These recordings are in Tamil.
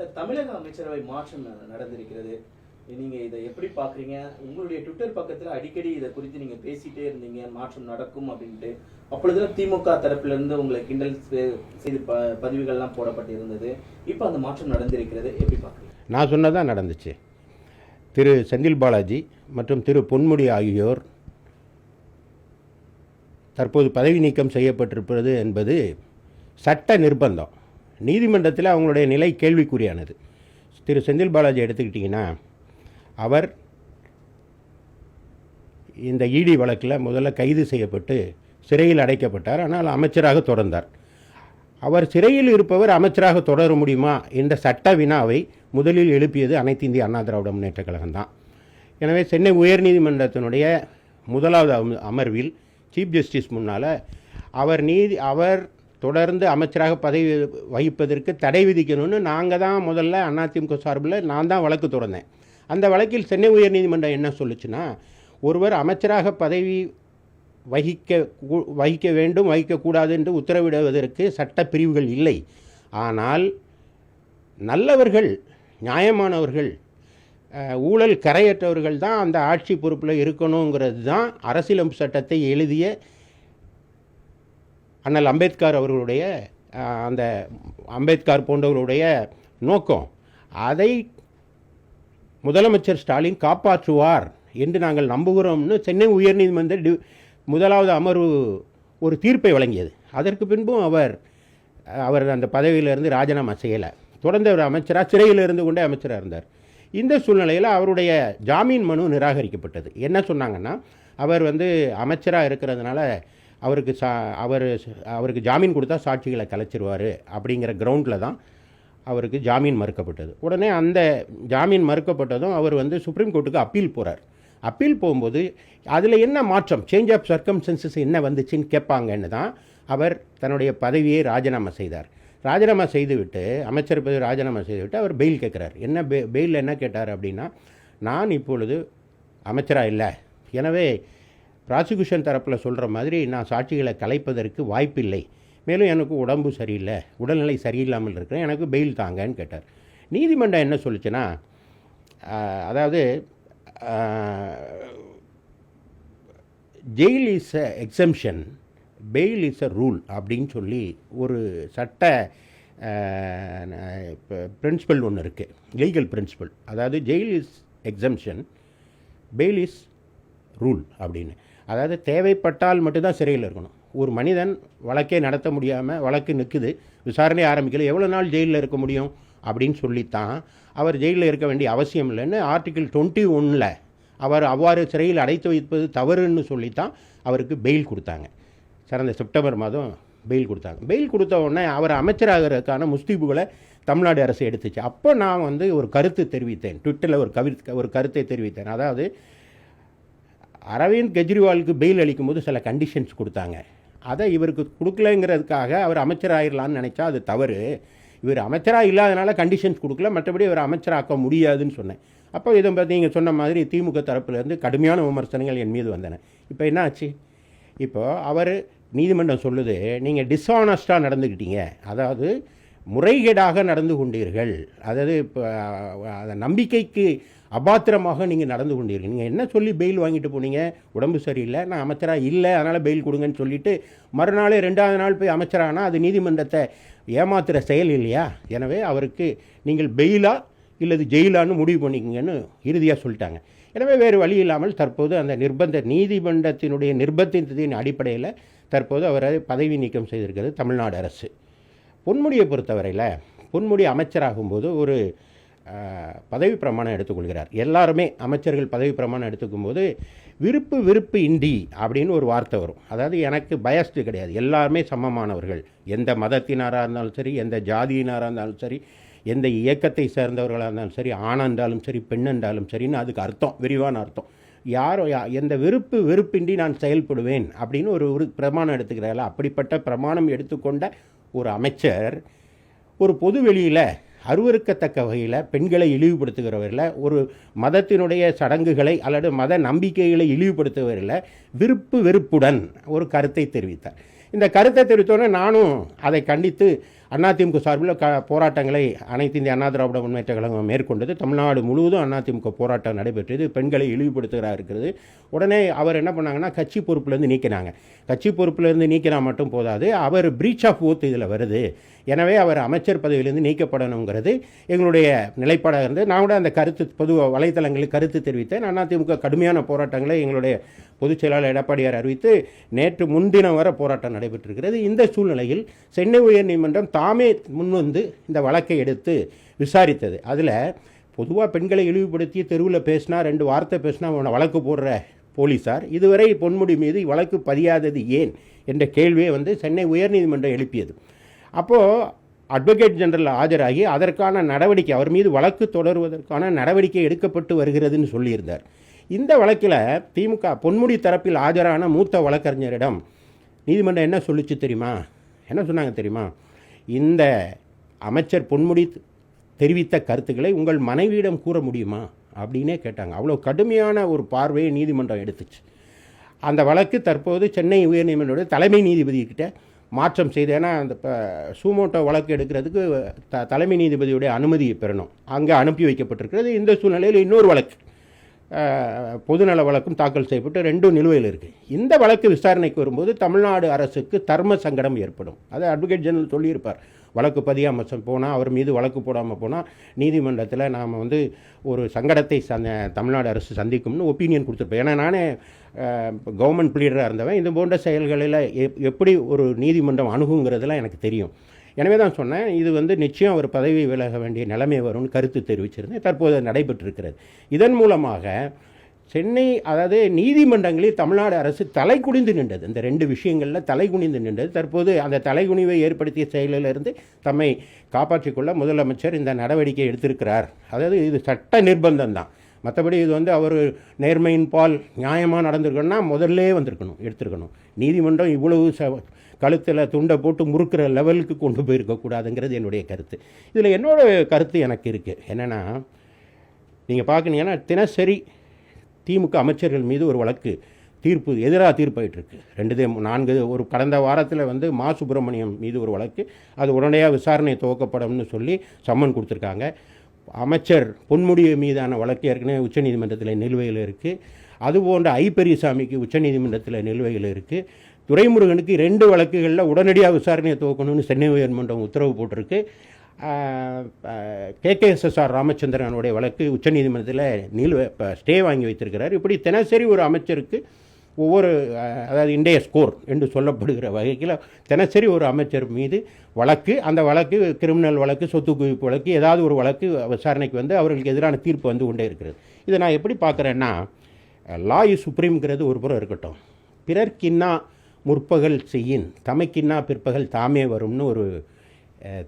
சார் தமிழக அமைச்சரவை மாற்றம் ந- நடந்திருக்கிறது. நீங்க இதை எப்படி பாக்குறீங்க? உங்களுடைய ட்விட்டர் பக்கத்துல அடிக்கடி இதை குறித்து நீங்க பேசிட்டே இருந்தீங்க மாற்றம் நடக்கும் அப்படின்ட்டு. அப்பொழுதுலாம் திமுக தரப்புல இருந்து உங்களை கிண்டல் செய்து ப- பதிவுகள்லாம் போடப்பட்டு இருந்தது. இப்போ அந்த மாற்றம் நடந்திருக்கிறது. எப்படி பாக்குறீங்க? நான் சொன்னதான் நடந்துச்சு. திரு செந்தில் பாலாஜி மற்றும் திரு பொன்முடி ஆகியோர் தற்போது பதவி நீக்கம் செய்யப்பட்டிருப்பது என்பது சட்ட நிர்பந்தம். நீதிமன்றத்தில் அவங்களுடைய நிலை கேள்விக்குறியானது. திரு செந்தில் பாலாஜி எடுத்துக்கிட்டிங்கன்னா அவர் இந்த இடி வழக்கில் முதல்ல கைது செய்யப்பட்டு சிறையில் அடைக்கப்பட்டார். ஆனால் அமைச்சராக தொடர்ந்தார். அவர் சிறையில் இருப்பவர் அமைச்சராக தொடர முடியுமா என்ற சட்ட வினாவை முதலில் எழுப்பியது அனைத்து இந்திய அண்ணா திராவிட முன்னேற்ற கழகம்தான் எனவே சென்னை உயர்நீதிமன்றத்தினுடைய முதலாவது அமர்வில் சீஃப் ஜஸ்டிஸ் முன்னால் அவர் நீதி அவர் தொடர்ந்து அமைச்சராக பதவி வகிப்பதற்கு தடை விதிக்கணும்னு நாங்கள் தான் முதல்ல அதிமுக சார்பில் நான் தான் வழக்கு தொடர்ந்தேன். அந்த வழக்கில் சென்னை உயர்நீதிமன்றம் என்ன சொல்லுச்சுன்னா ஒருவர் அமைச்சராக பதவி வகிக்க கூ- வகிக்க வேண்டும் வகிக்கக்கூடாது என்று உத்தரவிடுவதற்கு சட்ட பிரிவுகள் இல்லை. ஆனால் நல்லவர்கள் நியாயமானவர்கள் ஊழல் கரையற்றவர்கள் தான் அந்த ஆட்சி பொறுப்பில் இருக்கணுங்கிறது தான் அரசியலமைப்பு சட்டத்தை எழுதிய அண்ணல் அம்பேத்கர் அவர்களுடைய அந்த அம்பேத்கர் போன்றவர்களுடைய நோக்கம். அதை முதலமைச்சர் ஸ்டாலின் காப்பாற்றுவார் என்று நாங்கள் நம்புகிறோம்னு சென்னை உயர்நீதிமன்ற டி முதலாவது அமர்வு ஒரு தீர்ப்பை வழங்கியது. அதற்கு பின்பும் அவர் அவர் அந்த பதவியிலிருந்து ராஜினாமா செய்யலை. தொடர்ந்து அவர் அமைச்சராக சிறையில் இருந்து கொண்டே அமைச்சராக இருந்தார். இந்த சூழ்நிலையில் அவருடைய ஜாமீன் மனு நிராகரிக்கப்பட்டது. என்ன சொன்னாங்கன்னா அவர் வந்து அமைச்சராக இருக்கிறதுனால அவருக்கு சா அவர் அவருக்கு ஜாமீன் கொடுத்தா சாட்சிகளை கலைச்சிருவார் அப்படிங்கிற கிரவுண்டில் தான் அவருக்கு ஜாமீன் மறுக்கப்பட்டது. உடனே அந்த ஜாமீன் மறுக்கப்பட்டதும் அவர் வந்து சுப்ரீம் கோர்ட்டுக்கு அப்பீல் போகிறார் அப்பீல் போகும்போது அதில் என்ன மாற்றம்? சேஞ்ச் ஆஃப் சர்க்கம்சன்சஸ் என்ன வந்துச்சுன்னு கேட்பாங்கன்னு தான் அவர் தன்னுடைய பதவியை ராஜினாமா செய்தார். ராஜினாமா செய்துவிட்டு அமைச்சர் பதவி ராஜினாமா செய்துவிட்டு அவர் பெயில் கேட்குறார். என்ன பெ பெயிலில் என்ன கேட்டார் அப்படின்னா நான் இப்பொழுது அமைச்சராக இல்லை. எனவே ப்ராசிக்யூஷன் தரப்பில் சொல்கிற மாதிரி நான் சாட்சிகளை கலைப்பதற்கு வாய்ப்பில்லை. மேலும் எனக்கு உடம்பு சரியில்லை. உடல்நிலை சரியில்லாமல் இருக்கிறேன். எனக்கு பெயில் தாங்கன்னு கேட்டார். நீதிமன்றம் என்ன சொல்லிச்சுன்னா அதாவது jail is a exemption bail is a rule அப்படின்னு சொல்லி ஒரு சட்ட பிரின்சிபல் ஒன்று இருக்குது லீகல் பிரின்சிபல் அதாவது jail is exemption bail is rule அப்படின்னு. அதாவது தேவைப்பட்டால் மட்டும்தான் சிறையில் இருக்கணும். ஒரு மனிதன் வழக்கே நடத்த முடியாமல் வழக்கு நிற்குது விசாரணை ஆரம்பிக்கல எவ்வளோ நாள் ஜெயிலில் இருக்க முடியும்? அப்படின்னு சொல்லித்தான் அவர் ஜெயிலில் இருக்க வேண்டிய அவசியம் இல்லைன்னு ஆர்டிகிள் டுவெண்ட்டி ஒன்னில் அவர் அவ்வாறு சிறையில் அடைத்து வைப்பது தவறுன்னு சொல்லித்தான் அவருக்கு பெயில் கொடுத்தாங்க. சிறந்த செப்டம்பர் மாதம் பெயில் கொடுத்தாங்க. பெயில் கொடுத்த உடனே அவர் அமைச்சராகிறதுக்கான முஸ்தீபுகளை தமிழ்நாடு அரசு எடுத்துச்சு. அப்போ நான் வந்து ஒரு கருத்து தெரிவித்தேன். ட்விட்டரில் ஒரு கவி ஒரு கருத்தை தெரிவித்தேன். அதாவது அரவிந்த் கெஜ்ரிவாலுக்கு பெயில் அளிக்கும்போது சில கண்டிஷன்ஸ் கொடுத்தாங்க. அதை இவருக்கு கொடுக்கலங்கிறதுக்காக அவர் அமைச்சராகிடலான்னு நினச்சா அது தவறு. இவர் அமைச்சராக இல்லாதனால கண்டிஷன்ஸ் கொடுக்கல. மற்றபடி இவர் அமைச்சராக்க முடியாதுன்னு சொன்னேன். அப்போ இதை பற்றி நீங்கள் சொன்ன மாதிரி திமுக தரப்புலேருந்து கடுமையான விமர்சனங்கள் என் மீது வந்தன. இப்போ என்ன ஆச்சு? இப்போது அவர் நீதிமன்றம் சொல்லுது நீங்கள் டிஸ்ஆனஸ்டாக நடந்துக்கிட்டீங்க அதாவது முறைகேடாக நடந்து கொண்டீர்கள். அதாவது இப்போ அந்த நம்பிக்கைக்கு அபாத்திரமாக நீங்கள் நடந்து கொண்டீர்கள். நீங்கள் என்ன சொல்லி பெயில் வாங்கிட்டு போனீங்க? உடம்பு சரியில்லை. நான் அமைச்சராக இல்லை. அதனால் பெயில் கொடுங்கன்னு சொல்லிட்டு மறுநாளே ரெண்டாவது நாள் போய் அமைச்சரானா? அது நீதிமன்றத்தை ஏமாத்துகிற செயல் இல்லையா? எனவே அவருக்கு நீங்கள் பெயிலா இல்லது ஜெயிலான்னு முடிவு பண்ணிக்கங்கன்னு இறுதியாக சொல்லிட்டாங்க. எனவே வேறு வழி இல்லாமல் தற்போது அந்த நிர்பந்த நீதிமன்றத்தினுடைய நிர்பந்தத்தின் அடிப்படையில் தற்போது அவரை பதவி நீக்கம் செய்திருக்கிறது தமிழ்நாடு அரசு. பொன்முடியை பொறுத்தவரையில் பொன்முடி அமைச்சராகும்போது ஒரு பதவி பிரமாணம் எடுத்துக்கொள்கிறார். எல்லாருமே அமைச்சர்கள் பதவி பிரமாணம் எடுத்துக்கும்போது விருப்பு விருப்பு இண்டி அப்படின்னு ஒரு வார்த்தை வரும். அதாவது எனக்கு பயஸ்டு கிடையாது. எல்லாருமே சமமானவர்கள். எந்த மதத்தினராக இருந்தாலும் சரி எந்த ஜாதியினராக இருந்தாலும் சரி எந்த இயக்கத்தை சேர்ந்தவர்களாக இருந்தாலும் சரி ஆணாக இருந்தாலும் சரி பெண் சரின்னு அதுக்கு அர்த்தம் விரிவான அர்த்தம். யாரோ யா எந்த விருப்பு வெறுப்பின்றி நான் செயல்படுவேன் அப்படின்னு ஒரு ஒரு பிரமாணம் எடுத்துக்கிறார்கள்? அப்படிப்பட்ட பிரமாணம் எடுத்துக்கொண்ட ஒரு அமைச்சர் ஒரு பொது வெளியில் அருவருக்கத்தக்க வகையில் பெண்களை இழிவுபடுத்துகிறவரில் ஒரு மதத்தினுடைய சடங்குகளை அல்லது மத நம்பிக்கைகளை இழிவுபடுத்துவரில் விருப்பு வெறுப்புடன் ஒரு கருத்தை தெரிவித்தார். இந்த கருத்தை தெரிவித்தோன்னே நானும் அதை கண்டித்து அதிமுக சார்பில் க போராட்டங்களை அனைத்து இந்திய அண்ணா திராவிட முன்னேற்ற கழகம் மேற்கொண்டது. தமிழ்நாடு முழுவதும் அதிமுக போராட்டம் நடைபெற்றது. பெண்களை இழிவுபடுத்துகிறா இருக்கிறது. உடனே அவர் என்ன பண்ணாங்கன்னா கட்சி பொறுப்புலேருந்து நீக்கினாங்க. கட்சி பொறுப்பிலிருந்து நீக்கினா மட்டும் போதாது அவர் பிரீச் ஆஃப் ஓத் இதில் வருது. எனவே அவர் அமைச்சர் பதவியிலிருந்து நீக்கப்படணுங்கிறது எங்களுடைய நிலைப்பாடாக இருந்து நான் கூட அந்த கருத்து பொது வலைத்தளங்களில் கருத்து தெரிவித்தேன். அதிமுக கடுமையான போராட்டங்களை எங்களுடைய பொதுச் செயலாளர் எடப்பாடியார் அறிவித்து நேற்று முன்தினம் வர போராட்டம் நடைபெற்றிருக்கிறது. இந்த சூழ்நிலையில் சென்னை உயர்நீதிமன்றம் தாமே முன்வந்து இந்த வழக்கை எடுத்து விசாரித்தது. அதில் பொதுவாக பெண்களை இழிவுபடுத்தி தெருவில் பேசினா ரெண்டு வார்த்தை பேசினா அவனை வழக்கு போடுற போலீஸார் இதுவரை பொன்முடி மீது வழக்கு பதியாதது ஏன் என்ற கேள்வியை வந்து சென்னை உயர்நீதிமன்றம் எழுப்பியது. அப்போது அட்வொகேட் ஜெனரல் ஆஜராகி அதற்கான நடவடிக்கை அவர் மீது வழக்கு தொடருவதற்கான நடவடிக்கை எடுக்கப்பட்டு வருகிறதுன்னு சொல்லியிருந்தார். இந்த வழக்கில் திமுக பொன்முடி தரப்பில் ஆஜரான மூத்த வழக்கறிஞரிடம் நீதிமன்றம் என்ன சொல்லுச்சு தெரியுமா? என்ன சொன்னாங்க தெரியுமா? இந்த அமைச்சர் பொன்முடி தெரிவித்த கருத்துக்களை உங்கள் மனைவியிடம் கூற முடியுமா? அப்படின்னே கேட்டாங்க. அவ்வளோ கடுமையான ஒரு பார்வையை நீதிமன்றம் எடுத்துச்சு. அந்த வழக்கு தற்போது சென்னை உயர்நீதிமன்ற தலைமை நீதிபதிக்கிட்ட மாற்றம் செய்து ஏன்னா அந்த இப்போ சூமோட்டோ வழக்கு எடுக்கிறதுக்கு த தலைமை நீதிபதியுடைய அனுமதியை பெறணும். அங்கே அனுப்பி வைக்கப்பட்டிருக்கிறது. இந்த சூழ்நிலையில் இன்னொரு வழக்கு. பொதுநல வழக்கும் தாக்கல் செய்யப்பட்டு ரெண்டும் நிலுவையில் இருக்குது இந்த வழக்கு விசாரணைக்கு வரும்போது தமிழ்நாடு அரசுக்கு தர்ம சங்கடம் ஏற்படும். அதை அட்வொகேட் ஜெனரல் சொல்லியிருப்பார். வழக்கு பதியாமல் போனால் அவர் மீது வழக்கு போடாமல் போனால் நீதிமன்றத்தில் நாம் வந்து ஒரு சங்கடத்தை சந்த தமிழ்நாடு அரசு சந்திக்கும்னு ஒப்பீனியன் கொடுத்துருப்பேன் ஏன்னா நானே கவர்மெண்ட் பிளீடராக இருந்தவன். இது போன்ற செயல்களில் எப் எப்படி ஒரு நீதிமன்றம் அணுகுங்கிறதுலாம் எனக்கு தெரியும். எனவே தான் சொன்னேன் இது வந்து நிச்சயம் அவர் பதவி விலக வேண்டிய நிலைமை வரும்னு கருத்து தெரிவிச்சிருந்தேன். தற்போது நடைபெற்றிருக்கிறது. இதன் மூலமாக சென்னை அதாவது நீதிமன்றங்களில் தமிழ்நாடு அரசு தலை குனிந்து நின்றது. இந்த ரெண்டு விஷயங்களில் தலை குனிந்து நின்றது. தற்போது அந்த தலைகுனிவை ஏற்படுத்திய செயலிலிருந்து தம்மை காப்பாற்றிக் கொள்ள முதலமைச்சர் இந்த நடவடிக்கை எடுத்திருக்கிறார். அதாவது இது சட்ட நிர்பந்தம் தான். மற்றபடி இது வந்து அவர் நேர்மையின் பால் நியாயமாக நடந்திருக்கணும்னா முதல்லே வந்திருக்கணும் எடுத்திருக்கணும். நீதிமன்றம் இவ்வளவு ச கழுத்தில் துண்டை போட்டு முறுக்கிற லெவலுக்கு கொண்டு போயிருக்கக்கூடாதுங்கிறது என்னுடைய கருத்து. இதில் என்னோட கருத்து எனக்கு இருக்குது என்னென்னா நீங்கள் பார்க்குனீங்கன்னா தினசரி திமுக அமைச்சர்கள் மீது ஒரு வழக்கு தீர்ப்பு எதிராக தீர்ப்பாயிட்டிருக்கு ரெண்டு நான்கு ஒரு கடந்த வாரத்தில் வந்து மா. சுப்பிரமணியம் மீது ஒரு வழக்கு அது உடனடியாக விசாரணை துவக்கப்படும்னு சொல்லி சம்மன் கொடுத்துருக்காங்க. அமைச்சர் பொன்முடி மீதான வழக்கு ஏற்கனவே உச்சநீதிமன்றத்தில் நிலுவையில் இருக்குது அதுபோன்ற ஐ பெரியசாமிக்கு உச்சநீதிமன்றத்தில் நிலுவையில் இருக்குது துரைமுருகனுக்கு ரெண்டு வழக்குகளில் உடனடியாக விசாரணையை துவக்கணும்னு சென்னை உயர்மன்றம் உத்தரவு போட்டிருக்கு. K. K. S. S. R. ராமச்சந்திரனுடைய வழக்கு உச்சநீதிமன்றத்தில் நீல் இப்போ ஸ்டே வாங்கி வைத்திருக்கிறார். இப்படி தினசரி ஒரு அமைச்சருக்கு ஒவ்வொரு அதாவது இண்டைய ஸ்கோர் என்று சொல்லப்படுகிற வகையில் தினசரி ஒரு அமைச்சர் மீது வழக்கு அந்த வழக்கு கிரிமினல் வழக்கு சொத்து குவிப்பு வழக்கு ஏதாவது ஒரு வழக்கு விசாரணைக்கு வந்து அவர்களுக்கு எதிரான தீர்ப்பு வந்து கொண்டே இருக்கிறது. இதை நான் எப்படி பார்க்குறேன்னா லா இஸ் சுப்ரீம்ங்கிறது ஒரு புறம் இருக்கட்டும். பிறர்க்கின்னா முற்பகல் செய்யின் தமைக்கின்னா பிற்பகல் தாமே வரும்னு ஒரு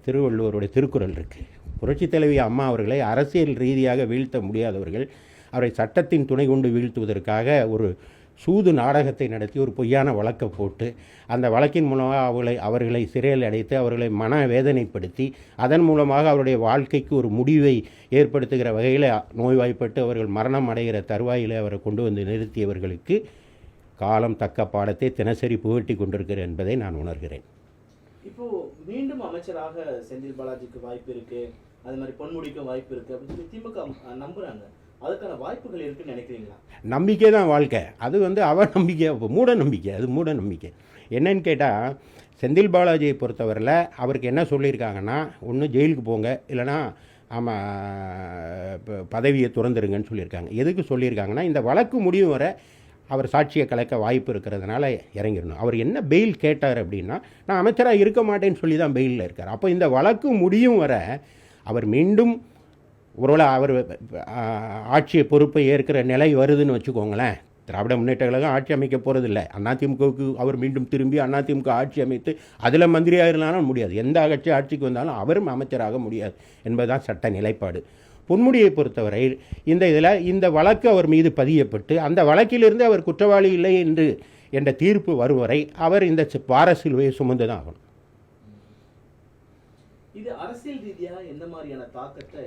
திருவள்ளுவருடைய திருக்குறள் இருக்குது புரட்சித் தலைவி அம்மா அவர்களை அரசியல் ரீதியாக வீழ்த்த முடியாதவர்கள் அவரை சட்டத்தின் துணை கொண்டு வீழ்த்துவதற்காக ஒரு சூது நாடகத்தை நடத்தி ஒரு பொய்யான வழக்கை போட்டு அந்த வழக்கின் மூலமாக அவர்களை அவர்களை சிறையில் அடைத்து அவர்களை மன வேதனைப்படுத்தி அதன் மூலமாக அவருடைய வாழ்க்கைக்கு ஒரு முடிவை ஏற்படுத்துகிற வகையில் நோய்வாய்ப்பட்டு அவர்கள் மரணம் அடைகிற தருவாயில் அவரை கொண்டு வந்து நிறுத்தியவர்களுக்கு காலம் தக்க பாடத்தை தினசரி புகட்டி கொண்டிருக்கிறேன் என்பதை நான் உணர்கிறேன். இப்போ மீண்டும் அமைச்சராக செந்தில் பாலாஜிக்கு வாய்ப்பு இருக்கு. அது மாதிரி பொன்முடிக்கும் வாய்ப்பு இருக்கு அப்படின்னு சொல்லி திமுக நம்புறாங்க. அதுக்கான வாய்ப்புகள் இருக்குன்னு நினைக்கிறீங்களா? நம்பிக்கை தான் வாழ்க்கை. அது வந்து அவ நம்பிக்கை மூட நம்பிக்கை. அது மூட நம்பிக்கை. என்னன்னு கேட்டால் செந்தில் பாலாஜியை பொறுத்தவரையில் அவருக்கு என்ன சொல்லியிருக்காங்கன்னா ஒன்று ஜெயிலுக்கு போங்க. இல்லைன்னா ஆமாம் பதவியை துறந்துருங்கன்னு சொல்லியிருக்காங்க. எதுக்கு சொல்லியிருக்காங்கன்னா இந்த வழக்கு முடியும் வரை அவர் சாட்சியை கலைக்க வாய்ப்பு இருக்கிறதுனால இறங்கிடணும். அவர் என்ன பெயில் கேட்டார் அப்படின்னா நான் அமைச்சராக இருக்க மாட்டேன்னு சொல்லி தான் பெயிலில் இருக்கார். அப்போ இந்த வழக்கு முடியும் வரை அவர் மீண்டும் ஒருவேளை அவர் ஆட்சியை பொறுப்பை ஏற்கிற நிலை வருதுன்னு வச்சுக்கோங்களேன். திராவிட முன்னேற்ற கழகம் ஆட்சி அமைக்க போகிறதில்ல அதிமுகவுக்கு அவர் மீண்டும் திரும்பி அதிமுக ஆட்சி அமைத்து அதில் மந்திரியாக இருந்தாலும் முடியாது. எந்த கட்சி ஆட்சிக்கு வந்தாலும் அவரும் அமைச்சராக முடியாது. என்பதுதான் சட்ட நிலைப்பாடு. பொன்முடியை பொறுத்தவரை இந்த இதில் இந்த வழக்கு அவர் மீது பதியப்பட்டு அந்த வழக்கிலிருந்து அவர் குற்றவாளி இல்லை என்று என்ற தீர்ப்பு வரும் வரை அவர் இந்த சி- பார சிலுவையை சுமந்து தான் ஆகணும். இது அரசியல் ரீதியா எந்த மாதிரியான தாக்கத்தை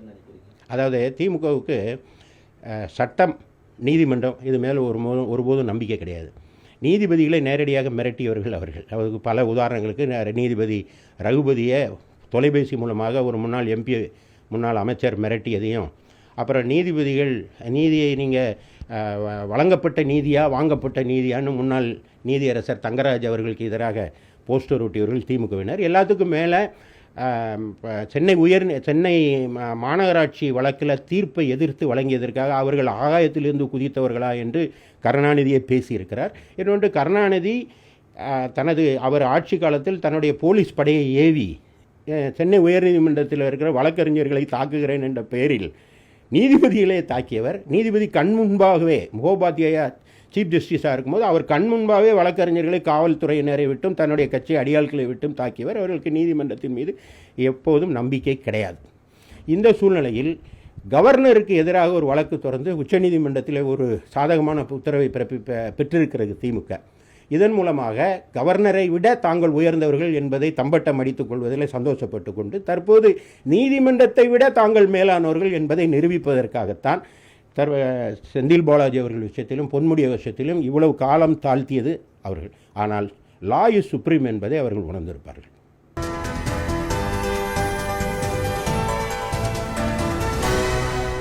நினைக்கிறீங்க? அதாவது திமுகவுக்கு சட்டம் நீதிமன்றம் இது மேலே ஒரு ஒருபோதும் நம்பிக்கை கிடையாது. நீதிபதிகளை நேரடியாக மிரட்டியவர்கள் அவர்கள். அவருக்கு பல உதாரணங்களுக்கு நீதிபதி ரகுபதியை தொலைபேசி மூலமாக ஒரு முன்னாள் எம்பி முன்னாள் அமைச்சர் மிரட்டியதையும் அப்புறம் நீதிபதிகள் நீதியை நீங்கள் வழங்கப்பட்ட நீதியாக வாங்கப்பட்ட நீதியான்னு முன்னாள் நீதியரசர் தங்கராஜ் அவர்களுக்கு எதிராக போஸ்டர் ஒட்டியவர்கள் திமுகவினர் எல்லாத்துக்கும் மேலே சென்னை உயர் சென்னை மா- மாநகராட்சி வழக்கில் தீர்ப்பை எதிர்த்து வழங்கியதற்காக அவர்கள் ஆகாயத்திலிருந்து குதித்தவர்களா என்று கருணாநிதியை பேசியிருக்கிறார். இன்னொன்று கருணாநிதி தனது அவர் ஆட்சி காலத்தில் தன்னுடைய போலீஸ் படையை ஏவி சென்னை உயர்நீதிமன்றத்தில் இருக்கிற வழக்கறிஞர்களை தாக்குகிறேன் என்ற பெயரில் நீதிபதிகளே தாக்கியவர். நீதிபதி கண் முன்பாகவே முகோபாத்தியா சீஃப் ஜஸ்டிஸாக இருக்கும்போது அவர் கண் முன்பாகவே வழக்கறிஞர்களை காவல்துறையினரை விட்டும் தன்னுடைய கட்சி அடியாட்களை விட்டும் தாக்கியவர். அவர்களுக்கு நீதிமன்றத்தின் மீது எப்போதும் நம்பிக்கை கிடையாது. இந்த சூழ்நிலையில் கவர்னருக்கு எதிராக ஒரு வழக்கு தொடர்ந்து உச்சநீதிமன்றத்தில் ஒரு சாதகமான உத்தரவை பிறப்பி பெற்றிருக்கிறது திமுக இதன் மூலமாக கவர்னரை விட தாங்கள் உயர்ந்தவர்கள் என்பதை தம்பட்டம் அடித்துக் கொள்வதில் சந்தோஷப்பட்டு கொண்டு தற்போது நீதிமன்றத்தை விட தாங்கள் மேலானவர்கள் என்பதை நிரூபிப்பதற்காகத்தான் தர் செந்தில் பாலாஜி அவர்கள் விஷயத்திலும் பொன்முடிய விஷயத்திலும் இவ்வளவு காலம் தாழ்த்தியது அவர்கள். ஆனால் லா இஸ் சுப்ரீம் என்பதை அவர்கள் உணர்ந்திருப்பார்கள்.